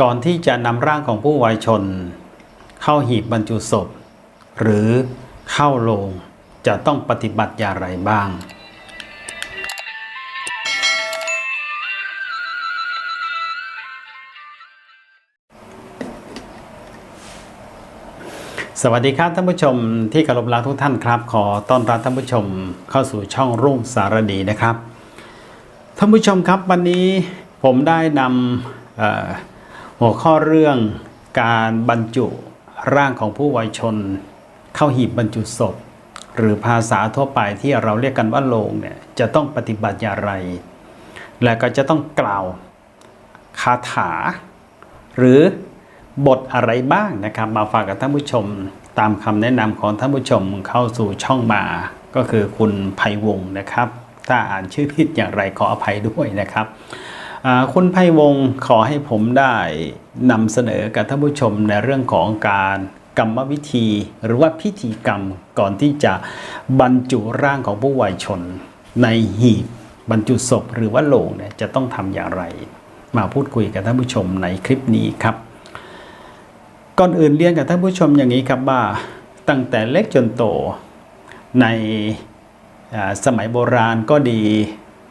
ก่อนที่จะนำร่างของผู้วายชน เข้าหีบบรรจุศพ หรือเข้าโลงจะต้องปฏิบัติอย่างไรบ้าง สวัสดีครับท่านผู้ชมที่เคารพรักทุกท่านครับ ขอต้อนรับท่านผู้ชมเข้าสู่ช่องรุ่งสารดีนะครับ ท่านผู้ชมครับวันนี้ผมได้นำ หัวข้อเรื่องการบรรจุร่างของผู้วัยชน เข้าหีบบรรจุศพ หรือภาษาทั่วไปที่เราเรียกกันว่าโลงเนี่ยจะต้องปฏิบัติอย่างไร และก็จะต้องกล่าวคาถา หรือบทอะไรบ้างนะครับ มาฝากกับท่านผู้ชมตามคำแนะนำของท่านผู้ชมเข้าสู่ช่องมาก็คือคุณไพวงนะครับ ถ้าอ่านชื่อผิดอย่างไรขออภัยด้วยนะครับ คุณไพวงขอให้ผมได้นำเสนอกับท่านผู้ชมในเรื่องของการกรรมวิธีหรือว่าพิธีกรรมก่อนที่จะบรรจุร่างของผู้วัยชน ในหีบบรรจุศพหรือว่าโลงเนี่ยจะต้องทำอย่างไร มาพูดคุยกับท่านผู้ชมในคลิปนี้ครับ ก่อนอื่นเรียนกับท่านผู้ชมอย่างนี้ครับว่าตั้งแต่เล็กจนโตในสมัยโบราณก็ดี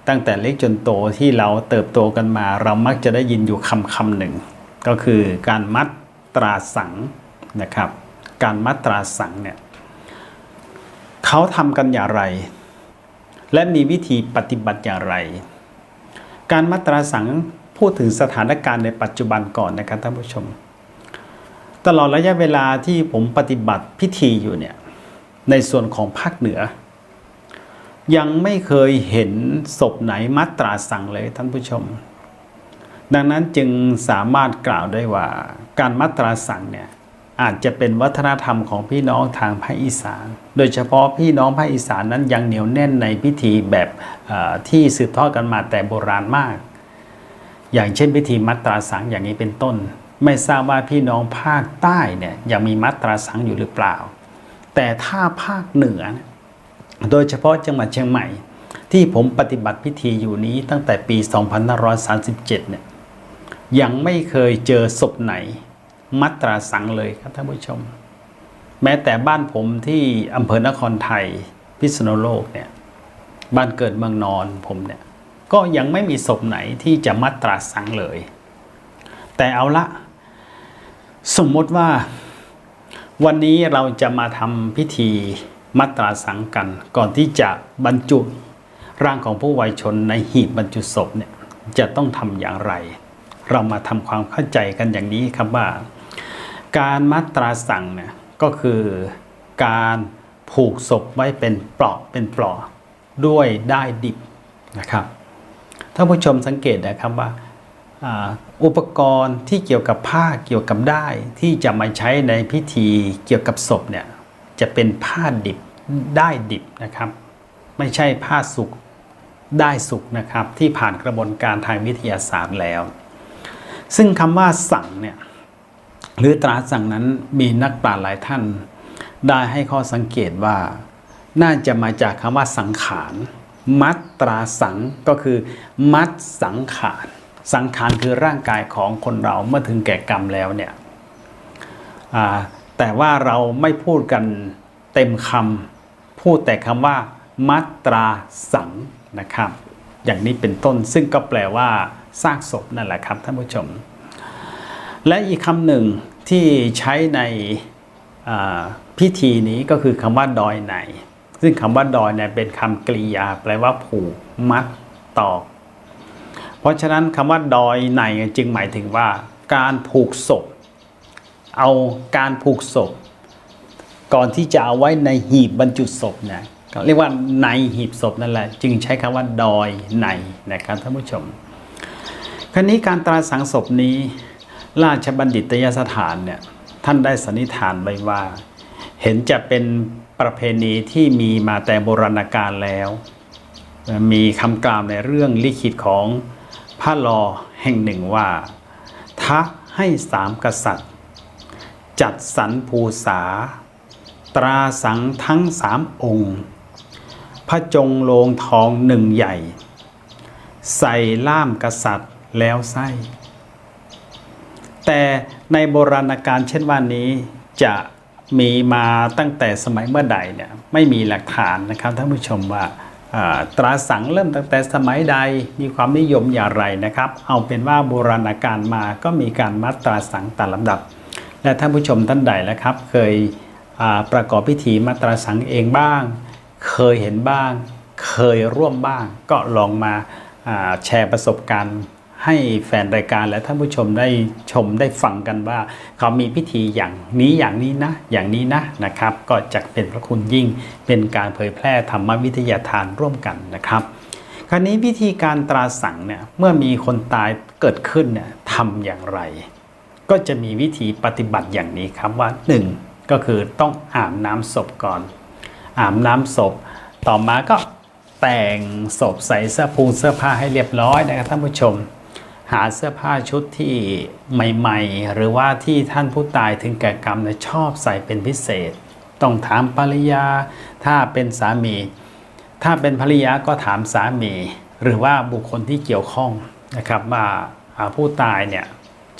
ตั้งแต่เล็กจนโตที่เราเติบโตกันมา เรามักจะได้ยินอยู่คำคำหนึ่ง ก็คือการมัดตราสังนะครับ การมัดตราสังเนี่ยเขาทำกันอย่างไร และมีวิธีปฏิบัติอย่างไร การมัดตราสังพูดถึงสถานการณ์ในปัจจุบันก่อนนะครับท่านผู้ชม ตลอดระยะเวลาที่ผมปฏิบัติพิธีอยู่เนี่ยในส่วนของภาคเหนือ ยังไม่เคยเห็นศพไหนมัตราสั่งเลยท่านผู้ชม ดังนั้นจึงสามารถกล่าวได้ว่า การมัตราสั่งเนี่ยอาจจะเป็นวัฒนธรรมของพี่น้องทางภาคอีสาน โดยเฉพาะพี่น้องภาคอีสานนั้นยังเหนียวแน่นในพิธีแบบที่สืบทอดกันมาแต่โบราณมาก อย่างเช่นพิธีมัตราสังอย่างนี้เป็นต้น ไม่ทราบว่าพี่น้องภาคใต้เนี่ยยังมีมัตราสังอยู่หรือเปล่า แต่ถ้าภาคเหนือ โดยเฉพาะจังหวัดเชียงใหม่ ที่ผมปฏิบัติพิธีอยู่นี้ตั้งแต่ปี 2537 เนี่ยยังไม่เคยเจอศพไหน มัตราสังเลยครับท่านผู้ชม แม้แต่บ้านผมที่อำเภอนครไทยพิษณุโลกเนี่ยบ้านเกิดเมืองนอนผมเนี่ยก็ยังไม่มีศพไหนที่จะมัตราสังเลย แต่เอาละ สมมติว่าวันนี้เราจะมาทำพิธี มัตราสังกัน ก่อนที่จะบรรจุร่างของผู้วัยชนในหีบบรรจุศพเนี่ยจะต้องทำอย่างไร เรามาทำความเข้าใจกันอย่างนี้ครับว่า การมัตราสังเนี่ยก็คือการผูกศพไว้เป็นเปลอกเป็นปลอกด้วยได้ดิบนะครับท่านผู้ชมสังเกตนะครับว่าอุปกรณ์ที่เกี่ยวกับผ้าเกี่ยวกับได้ที่จะมาใช้ในพิธีเกี่ยวกับศพเนี่ย จะเป็นผ้าดิบได้ดิบนะครับ ไม่ใช่ผ้าสุกได้สุกนะครับ ที่ผ่านกระบวนการทางวิทยาศาสตร์แล้ว ซึ่งคำว่าสั่งเนี่ยหรือตราสั่งนั้นมีนักปราชญ์หลายท่าน ได้ให้ข้อสังเกตว่า น่าจะมาจากคำว่าสังขาร มัดตราสังก็คือ มัดสังขารสังขารคือร่างกายของคนเราเมื่อถึงแก่กรรมแล้วเนี่ยอ่า แต่ว่าเราไม่พูดกันเต็มคำพูดแต่คำว่ามัตราสังนะครับ อย่างนี้เป็นต้นซึ่งก็แปลว่าซากศพนั่นแหละครับท่านผู้ชม และอีกคำหนึ่งที่ใช้ในพิธีนี้ก็คือคำว่าดอยในซึ่งคำว่าดอยเนี่ยเป็นคำกริยา แปลว่าผูกมัดตอก เพราะฉะนั้นคำว่าดอยในจึงหมายถึงว่า การผูกศพ เอาการผูกศพ ก่อนที่จะเอาไว้ในหีบบรรจุศพเนี่ยก็เรียกว่าในหีบศพนั่นแหละ จึงใช้คำว่าดอยในนะครับท่านผู้ชม คราวนี้การตราสังศพนี้ ราชบัณฑิตยสถานเนี่ยท่านได้สันนิษฐานไว้ว่า เห็นจะเป็นประเพณีที่มีมาแต่โบราณกาลแล้ว มีคำกล่าวในเรื่องลิขิตของพระลอแห่งหนึ่งว่า ทะให้สามกษัตริย์ จัดสรรภูษา ตราสังทั้งสามองค์ พระจงโลงทองหนึ่งใหญ่ ใส่ล่ามกษัตริย์แล้วไส้แต่ในโบราณการเช่นว่านี้จะมีมาตั้งแต่สมัยเมื่อใดเนี่ยไม่มีหลักฐานนะครับท่านผู้ชมว่าตราสังเริ่มตั้งแต่สมัยใดมีความนิยมอย่างไรนะครับ เอาเป็นว่าโบราณการมาก็มีการมัดตราสังตามลำดับ และท่านผู้ชมท่านใดนะครับ เคยประกอบพิธีมัตราสังเองบ้าง เคยเห็นบ้าง เคยร่วมบ้าง ก็ลองมาอ่าแชร์ประสบการณ์ให้แฟนรายการและท่านผู้ชมได้ชมได้ฟังกันว่า เขามีพิธีอย่างนี้อย่างนี้นะ อย่างนี้นะนะครับ ก็จะเป็นพระคุณยิ่งเป็นการเผยแพร่ธรรมวิทยาทานร่วมกันนะครับ คราวนี้วิธีการตราสังเนี่ยเมื่อมีคนตายเกิดขึ้นเนี่ยทำอย่างไร ก็จะมีวิธีปฏิบัติอย่างนี้ครับว่า 1. ก็คือต้องอาบน้ำศพก่อน อาบน้ำศพ ต่อมาก็แต่งศพใส่เสื้อผูเสื้อผ้าให้เรียบร้อยนะครับท่านผู้ชม หาเสื้อผ้าชุดที่ใหม่ๆ หรือว่าที่ท่านผู้ตายถึงแก่กรรมเนี่ยชอบใส่เป็นพิเศษ ต้องถามภรรยา ถ้าเป็นสามี ถ้าเป็นภรรยาก็ถามสามี หรือว่าบุคคลที่เกี่ยวข้องนะครับว่าอ่าผู้ตายเนี่ย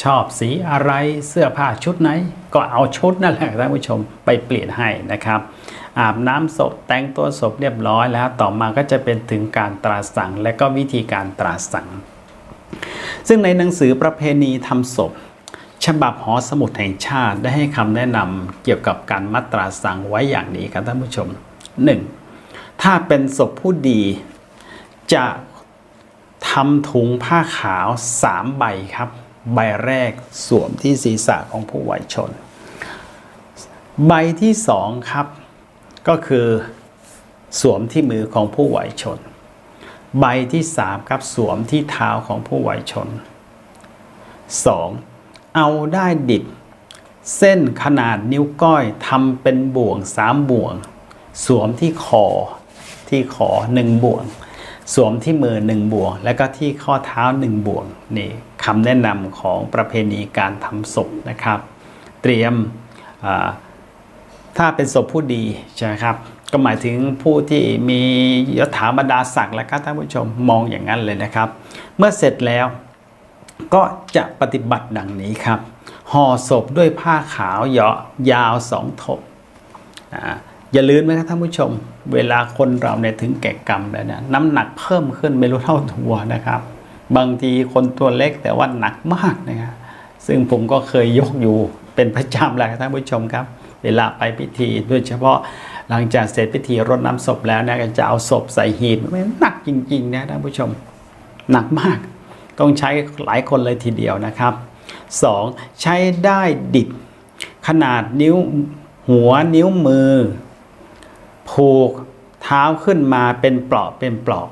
ชอบสีอะไรเสื้อผ้าชุดไหน ก็เอาชุดนั่นแหละท่านผู้ชมไปเปลี่ยนให้นะครับ อาบน้ำศพแต่งตัวศพเรียบร้อยแล้วต่อมาก็จะเป็นถึงการตราสังและก็วิธีการตราสัง ซึ่งในหนังสือประเพณีทำศพ ฉบับหอสมุดแห่งชาติได้ให้คำแนะนำเกี่ยวกับการมัตราสังไว้อย่างนี้ครับท่านผู้ชม 1. ถ้าเป็นศพผู้ดีจะทำถุงผ้าขาว 3 ใบครับ ใบแรกสวมที่ศีรษะของผู้วัยชน ใบที่สองครับ ก็คือสวมที่มือของผู้วัยชน ใบที่สามครับสวมที่เท้าของผู้วัยชน 2. เอาได้ดิบ เส้นขนาดนิ้วก้อยทำเป็นบ่วงสามบ่วง สวมที่คอที่คอหนึ่งบ่วง สวมที่มือหนึ่งบ่วง แล้วก็ที่ข้อเท้าหนึ่งบ่วงนี่คำแนะนำของประเพณีการทำศพนะครับ เตรียมถ้าเป็นศพผู้ดีใช่ไหมครับก็หมายถึงผู้ที่มียศถาบรรดาศักดิ์และครับท่านผู้ชมมองอย่างนั้นเลยนะครับ เมื่อเสร็จแล้วก็จะปฏิบัติดังนี้ครับห่อศพด้วยผ้าขาวเหยาะยาวสองถบอ่า อย่าลืมนะครับท่านผู้ชม เวลาคนเราเนี่ยถึงแก่กรรมแล้วเนี่ยน้ำหนักเพิ่มขึ้นไม่รู้เท่าตัวนะครับ บางทีคนตัวเล็กแต่ว่าหนักมากนะครับซึ่งผมก็เคยยกอยู่เป็นประจำแหละครับท่านผู้ชมครับ เวลาไปพิธีโดยเฉพาะหลังจากเสร็จพิธีรดน้ำศพแล้วนะก็จะเอาศพใส่หีบมันหนักจริงๆนะท่านผู้ชม หนักมาก ต้องใช้หลายคนเลยทีเดียวนะครับ 2. ใช้ได้ดิบขนาดนิ้วหัวนิ้วมือ ผูกเท้าขึ้นมาเป็นปลอกเป็นปลอก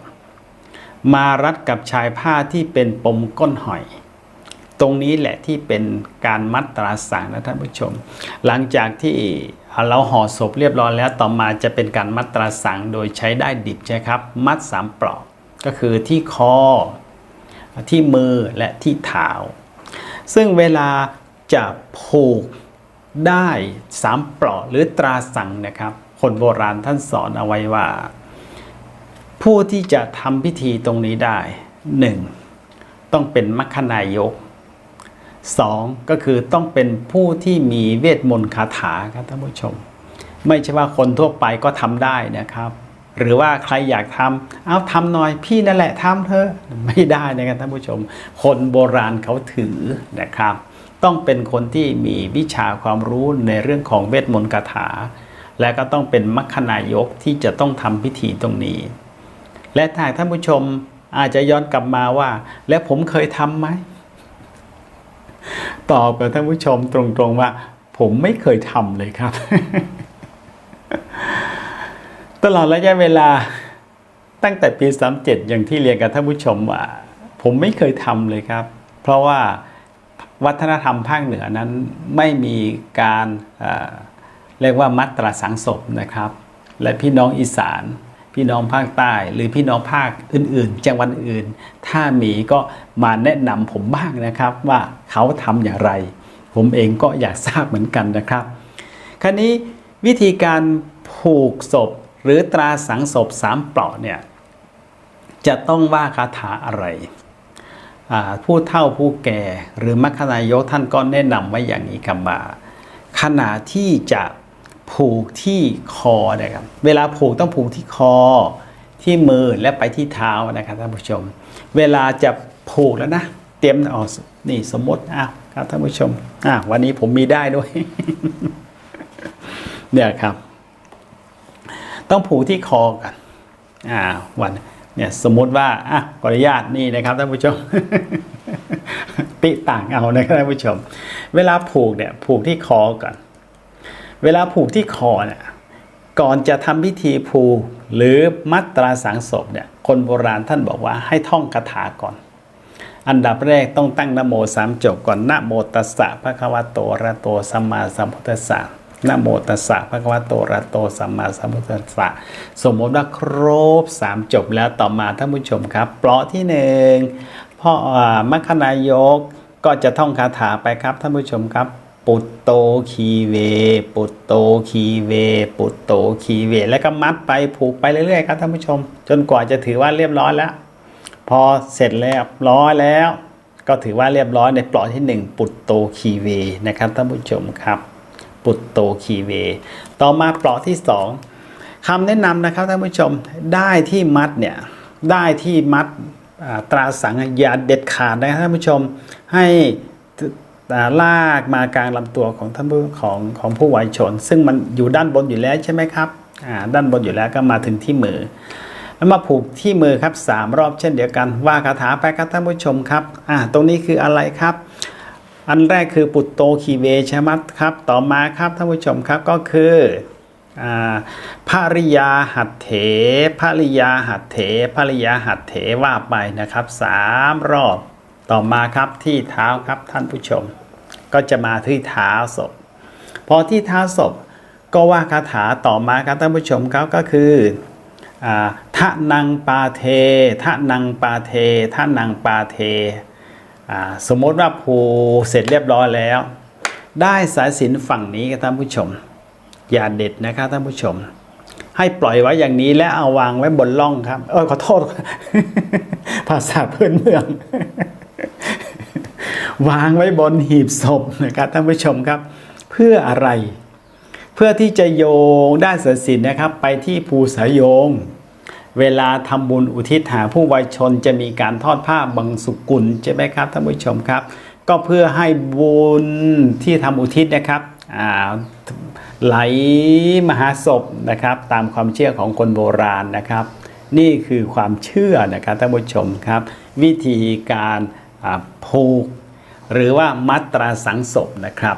มารัดกับชายผ้าที่เป็นปมก้นหอย ตรงนี้แหละที่เป็นการมัดตราสังนะท่านผู้ชม หลังจากที่เราห่อศพเรียบร้อยแล้วต่อมาจะเป็นการมัดตราสังโดยใช้ได้ดิบใช่ครับ มัดสามปลอกก็คือที่คอ ที่มือและที่เท้าซึ่งเวลาจะผูกได้สามปลอกหรือตราสังนะครับ คนโบราณท่านสอนเอาไว้ว่า ผู้ที่จะทำพิธีตรงนี้ได้หนึ่งต้องเป็นมัคคนายกสองก็คือต้องเป็นผู้ที่มีเวทมนต์คาถาครับท่านผู้ชม ไม่ใช่ว่าคนทั่วไปก็ทำได้นะครับ หรือว่าใครอยากทำเอาทำหน่อยพี่นั่นแหละทำเถอะไม่ได้นะครับท่านผู้ชม คนโบราณเขาถือนะครับ ต้องเป็นคนที่มีวิชาความรู้ในเรื่องของเวทมนต์คาถา และก็ต้องเป็นมัคคนายกที่จะต้องทำพิธีตรงนี้ และถ้าท่านผู้ชมอาจจะย้อนกลับมาว่า แล้วผมเคยทำไหมตอบกับท่านผู้ชมตรงๆว่า ผมไม่เคยทำเลยครับ ตลอดระยะเวลาตั้งแต่ปี 37 อย่างที่เรียนกับท่านผู้ชมว่า ผมไม่เคยทำเลยครับ เพราะว่าวัฒนธรรมภาคเหนือนั้นไม่มีการ เรียกว่ามัตตราสังศพนะครับ และพี่น้องอีสาน พี่น้องภาคใต้ หรือพี่น้องภาคอื่น ๆ จังหวัดอื่น ถ้ามีก็มาแนะนำผมบ้างนะครับว่าเขาทำอย่างไร ผมเองก็อยากทราบเหมือนกันนะครับ คราวนี้วิธีการผูกศพหรือตราสังศพสามเปลาะเนี่ยจะต้องว่าคาถาอะไร ผู้เฒ่าผู้แก่หรือมัคคนายกท่านก็แนะนำไว้อย่างนี้ครับว่าขณะที่จะ ผูกที่คอนะครับ เวลาผูกต้องผูกที่คอที่มือและไปที่เท้านะครับท่านผู้ชม เวลาจะผูกแล้วนะ เตรียมออกนี่สมมติอ้าวครับท่านผู้ชมอะวันนี้ผมมีได้ด้วย เนี่ยครับ ต้องผูกที่คอกันอ่าวันเนี่ยสมมติว่าอะขออนุญาตนี่นะครับท่านผู้ชม ติต่างเอานะครับท่านผู้ชม เวลาผูกเนี่ยผูกที่คอก่อน เวลาผูกที่คอเนี่ยก่อนจะทำพิธีผูกหรือมัดตราสังศพเนี่ยคนโบราณท่านบอกว่าให้ท่องคาถาก่อน อันดับแรกต้องตั้งนโมสามจบก่อนนโมตัสสะพระควะโตระโตสัมมาสัมพุทธัสสะนโมตัสสะพระควะโตระโตสัมมาสัมพุทธัสสะสมมติว่าครบสามจบแล้วต่อมาท่านผู้ชมครับเปลาะที่หนึ่งพ่อมัคคนายกก็จะท่องคาถาไปครับท่านผู้ชมครับ ปุตโตคีเว ปุตโตคีเว ปุตโตคีเว แล้วก็มัดไปผูกไปเรื่อยๆครับท่านผู้ชม จนกว่าจะถือว่าเรียบร้อยแล้ว พอเสร็จแล้วร้อยแล้ว ก็ถือว่าเรียบร้อยในเปลาะที่ 1 ปุตโตคีเวนะครับท่านผู้ชมครับ ปุตโตคีเว ต่อมาเปลาะที่ 2คำแนะนำนะครับท่านผู้ชมได้ที่มัดเนี่ยได้ที่มัดตราสังอย่าเด็ดขาดนะครับท่านผู้ชมให้ ลากมากลางลำตัวของท่านผู้ของของผู้วัยชน ซึ่งมันอยู่ด้านบนอยู่แล้วใช่ไหมครับอ่าด้านบนอยู่แล้วก็มาถึงที่มือ แล้วมาผูกที่มือครับสามรอบเช่นเดียวกัน ว่าคาถาไปครับท่านผู้ชมครับอ่าตรงนี้คืออะไรครับ อันแรกคือปุตโตคีเวช่ไหมครับ ต่อมาครับท่านผู้ชมครับก็คืออ่าภริยาหัตเถภริยาหัตเถภริยาหัตเถว่าไปนะครับสามรอบ ต่อมาครับที่เท้าครับท่านผู้ชม ก็จะมาที่เท้าศพ พอที่เท้าศพก็ว่าคาถาต่อมาครับท่านผู้ชมครับก็คืออ่าทะนังปาเททะนังปาเททะนังปาเทาสมมติว่าภูเสร็จเรียบร้อยแล้ว ได้สายสินฝั่งนี้ครับท่านผู้ชม อย่าเด็ดนะครับท่านผู้ชม ให้ปล่อยไว้อย่างนี้และเอาวางไว้บนล่องครับ เออขอโทษภาษาพื้นเมือง วางไว้บนหีบศพนะครับท่านผู้ชมครับ เพื่ออะไร เพื่อที่จะโยงด้สายสิญจนนะครับ ไปที่ภูสายโยง เวลาทำบุญอุทิศหาผู้วัยชนจะมีการทอดผ้าบังสุกุลใช่ไหมครับท่านผู้ชมครับ ก็เพื่อให้บุญที่ทำอุทิศนะครับไหลมหาศพนะครับ ตามความเชื่อของคนโบราณนะครับ นี่คือความเชื่อนะครับท่านผู้ชมครับ วิธีการผูก หรือว่ามัตราสังศพนะครับ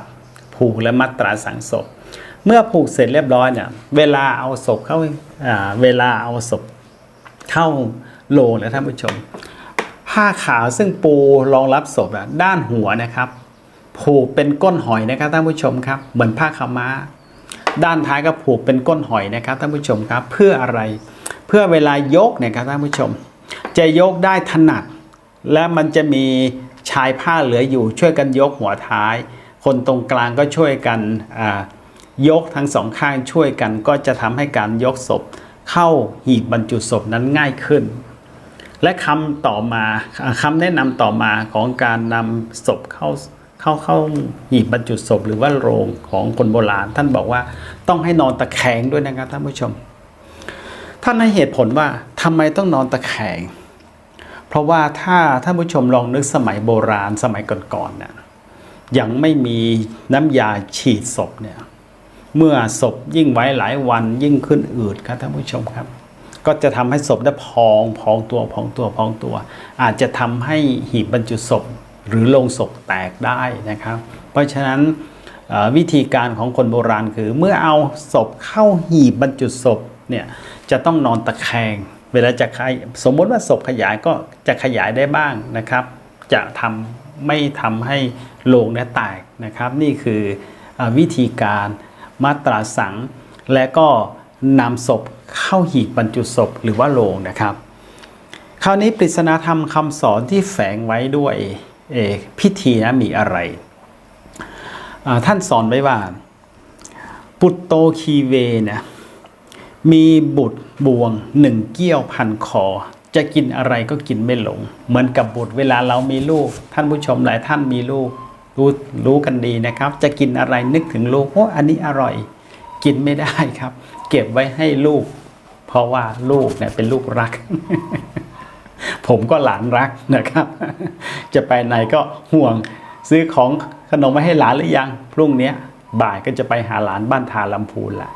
ผูกและมัตราสังศพ เมื่อผูกเสร็จเรียบร้อยเนี่ยเวลาเอาศพเข้าเวลาเอาศพเข้าโลงนะท่านผู้ชม ผ้าขาวซึ่งปูรองรับศพด้านหัวนะครับ ผูกเป็นก้นหอยนะครับท่านผู้ชมครับ เหมือนผ้าขาวม้า ด้านท้ายก็ผูกเป็นก้นหอยนะครับท่านผู้ชมครับ เพื่ออะไร เพื่อเวลายกเนี่ยครับท่านผู้ชม จะยกได้ถนัด และมันจะมี ชายผ้าเหลืออยู่ช่วยกันยกหัวท้าย คนตรงกลางก็ช่วยกันยกทั้งสองข้างช่วยกันก็จะทำให้การยกศพ เข้าหีบบรรจุศพนั้นง่ายขึ้น และคำต่อมาอ่าคำแนะนำต่อมาของการนำศพเข้าเข้าเข้าหีบบรรจุศพหรือว่าโรงของคนโบราณ ท่านบอกว่าต้องให้นอนตะแคงด้วยนะครับท่านผู้ชม ท่านให้เหตุผลว่าทำไมต้องนอนตะแคง เพราะว่าถ้าท่านผู้ชมลองนึกสมัยโบราณสมัยก่อนๆเนี่ยยังไม่มีน้ำยาฉีดศพเนี่ยเมื่อศพยิ่งไว้หลายวันยิ่งขึ้นอืดครับท่านผู้ชมครับ ก็จะทำให้ศพได้พองพองตัวพองตัวพองตัว อาจจะทำให้หีบบรรจุศพหรือโลงศพแตกได้นะครับ เพราะฉะนั้นวิธีการของคนโบราณคือ เมื่อเอาศพเข้าหีบบรรจุศพเนี่ยจะต้องนอนตะแคง เวลาจะขยสมมติว่าศพขยายก็จะขยายได้บ้างนะครับ จะทำไม่ทำให้โลงเนี่ยแตกนะครับ นี่คืออวิธีการมาตราสัง และก็นำศพเข้าหีบบรรจุศพหรือว่าโลงนะครับ คราวนี้ปริศนาธรรมคำสอนที่แฝงไว้ด้วยพิธีนะมีอะไร ท่านสอนไว้ว่า ปุตโตคีเวเนี่ยมีบุตร บวงหนึ่งเกี้ยวพันคอ จะกินอะไรก็กินไม่ลง เหมือนกับบุตรเวลาเรามีลูก ท่านผู้ชมหลายท่านมีลูกรู้รู้กันดีนะครับ จะกินอะไรนึกถึงลูกโอ้อันนี้อร่อย กินไม่ได้ครับ เก็บไว้ให้ลูก เพราะว่าลูกเนี่ยเป็นลูกรัก ผมก็หลานรักนะครับ จะไปไหนก็ห่วง ซื้อของขนมมาให้หลานหรือยัง พรุ่งนี้บ่ายก็จะไปหาหลานบ้านทาลำพูนละ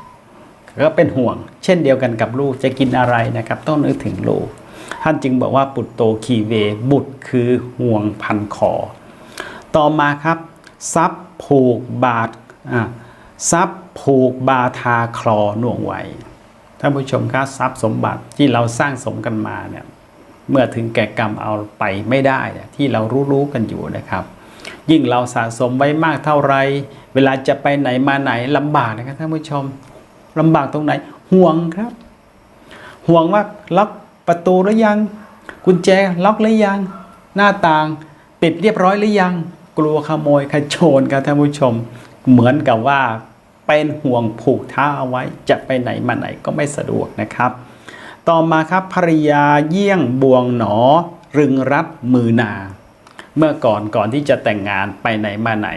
ก็เป็นห่วง เช่นเดียวกันกับลูกจะกินอะไรนะครับ ต้องนึกถึงลูกท่านจึงบอกว่าปุตโตคีเว บุตรคือห่วงพันคอต่อมาครับทรัพย์ผูกบาททรัพย์ผูกบาทาคลอหน่วงไว้ท่านผู้ชมครับทรัพย์สมบัติที่เราสร้างสมกันมาเนี่ยเมื่อถึงแก่กรรมเอาไปไม่ได้ที่เรารู้ๆกันอยู่นะครับ ยิ่งเราสะสมไว้มากเท่าไร เวลาจะไปไหนมาไหนลำบากนะครับท่านผู้ชม ลำบากตรงไหน ห่วงครับ ห่วงว่าล็อกประตูหรือยัง กุญแจล็อกหรือยัง หน้าต่างปิดเรียบร้อยหรือยัง กลัวขโมยขโจรครับท่านผู้ชม เหมือนกับว่าเป็นห่วงผูกท้าเอาไว้ จะไปไหนมาไหนก็ไม่สะดวกนะครับ ต่อมาครับภรยาเยี่ยงบวงหนอ รึงรัดมือนา เมื่อก่อนก่อนที่จะแต่งงานไปไหนมาไหน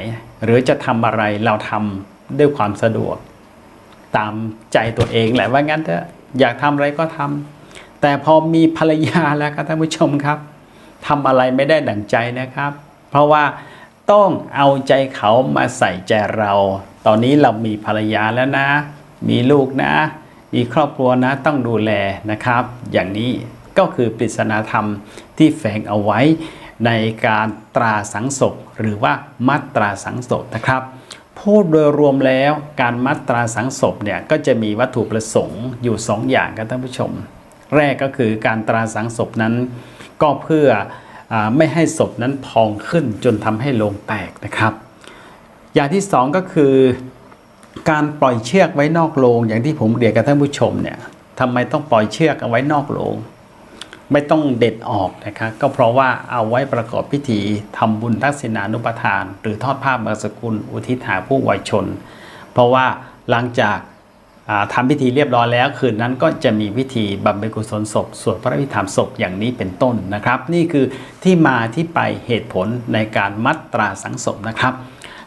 หรือจะทำอะไรเราทำด้วยความสะดวก ตามใจตัวเองแหละว่างั้นเถอะอยากทำอะไรก็ทำแต่พอมีภรรยาแล้วครับท่านผู้ชมครับทำอะไรไม่ได้ดั่งใจนะครับ เพราะว่าต้องเอาใจเขามาใส่ใจเรา ตอนนี้เรามีภรรยาแล้วนะ มีลูกนะ มีครอบครัวนะต้องดูแลนะครับ อย่างนี้ก็คือปริศนาธรรมที่แฝงเอาไว้ในการตราสังศพหรือว่ามัตราสังศพนะครับ พูดโดยรวมแล้วการมัดตราสังศพเนี่ยก็จะมีวัตถุประสงค์อยู่ 2 อย่างครับท่านผู้ชม แรกก็คือการตราสังศพนั้น ก็เพื่ออไม่ให้ศพนั้นพองขึ้นจนทำให้โลงแตกนะครับ อย่างที่สองก็คือ การปล่อยเชือกไว้นอกโรงอย่างที่ผมเรียนกับท่านผู้ชมเนี่ยทำไมต้องปล่อยเชือกเอาไว้นอกโรง ไม่ต้องเด็ดออกนะครับก็เพราะว่าเอาไว้ประกอบพิธีทำบุญทักษิณานุปทาน หรือทอดผ้าบางสกุลอุทิศหาผู้วัยชน เพราะว่าหลังจากอ่าทำพิธีเรียบร้อยแล้ว คืนนั้นก็จะมีพิธีบำเพ็ญกุศลศพสวดพระอภิธรรมศพอย่างนี้เป็นต้นนะครับ นี่คือที่มาที่ไปเหตุผลในการมัดตราสังศพนะครับ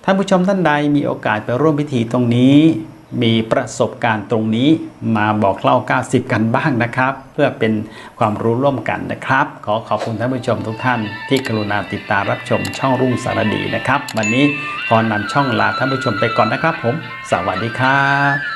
ท่านผู้ชมท่านใดมีโอกาสไปร่วมพิธีตรงนี้ มีประสบการณ์ตรงนี้มาบอกเล่า 90 กันบ้างนะครับ เพื่อเป็นความรู้ร่วมกันนะครับ ขอขอบคุณท่านผู้ชมทุกท่าน ที่กรุณาติดตามรับชมช่องรุ่งสารดีนะครับ วันนี้ขอนำช่องลาท่านผู้ชมไปก่อนนะครับผม สวัสดีครับ